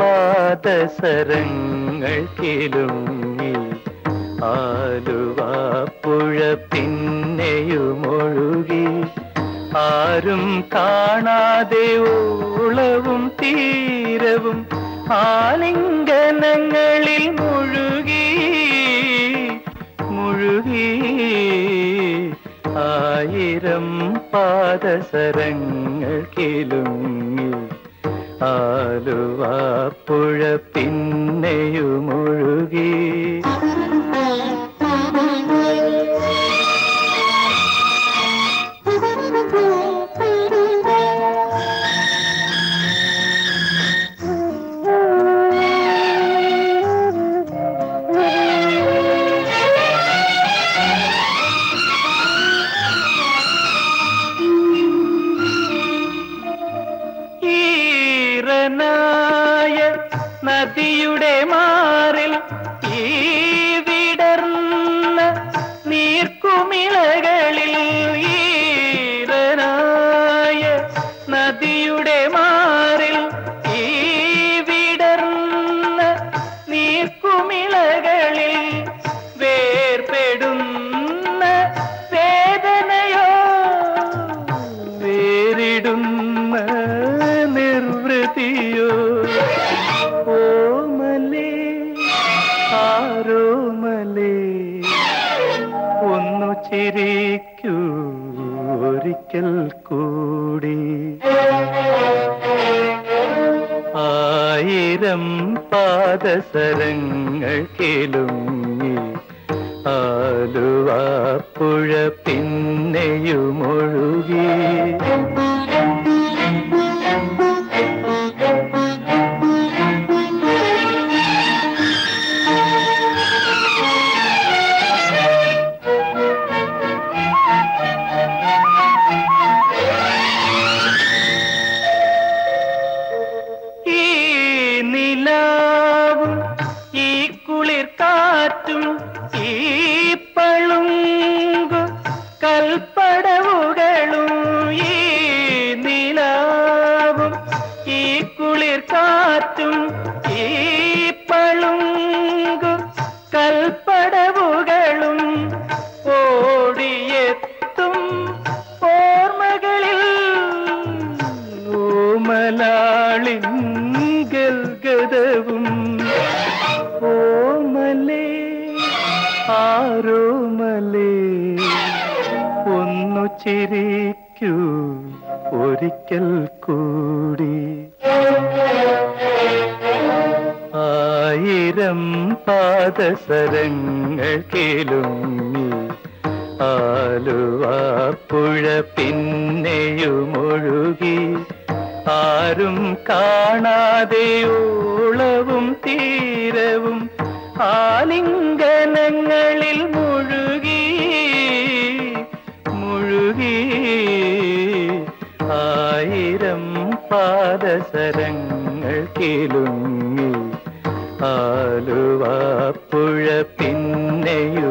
പാദസരങ്ങൾ കിലുങ്ങി ആലുവാപ്പുഴ പിന്നെയുമൊഴുകി. ആരും കാണാതെ ഓളവും തീരവും ആലിംഗനങ്ങളിൽ മുഴുകി. മുഴുകി ആയിരം പാദസരങ്ങൾ കിലുങ്ങി ആലുവാപ്പുഴ പിന്നെയുമൊഴുകി ഈറനായ നദിയുടെ മാറിൽ ഈ വിടർന്ന നീർക്കുമിളകളിൽ ഈരനായ നദിയുടെ നിർവൃതിയോ? ഓമലേ ആരോമലേ ഒന്നു ചിരിക്കൂ ഒരിക്കൽ കൂടി. ആയിരം പാദസരങ്ങൾ കിലുങ്ങി ആലുവാപ്പുഴ പിന്നെയുമൊഴുകി. കാറ്റും ഈപ്പളും കൽപ്പടവുകളും ഈ നിലാവും. ഈ കുളിർ കാറ്റും ഈപ്പളും കൽപ്പടവുകളും ഓടിയെത്തും ഓർമ്മകളിൽ ഓമലാളിങ്കൽ ആരോമലേ ഒന്നു ചിരിക്കൂ ഒരിക്കൽ കൂടി. ആയിരം പാദസരങ്ങൾ കേളുങ്ങി ആലുവാപ്പുഴ പിന്നെയുമൊഴുകി. ആരും കാണാതെ ഓളവും തീരവും ആലിംഗനങ്ങളിൽ മുഴുകി മുഴുകി ആയിരം പാദസരങ്ങൾ കിലുങ്ങി ആലുവാപ്പുഴ പിന്നെയുമൊഴുകി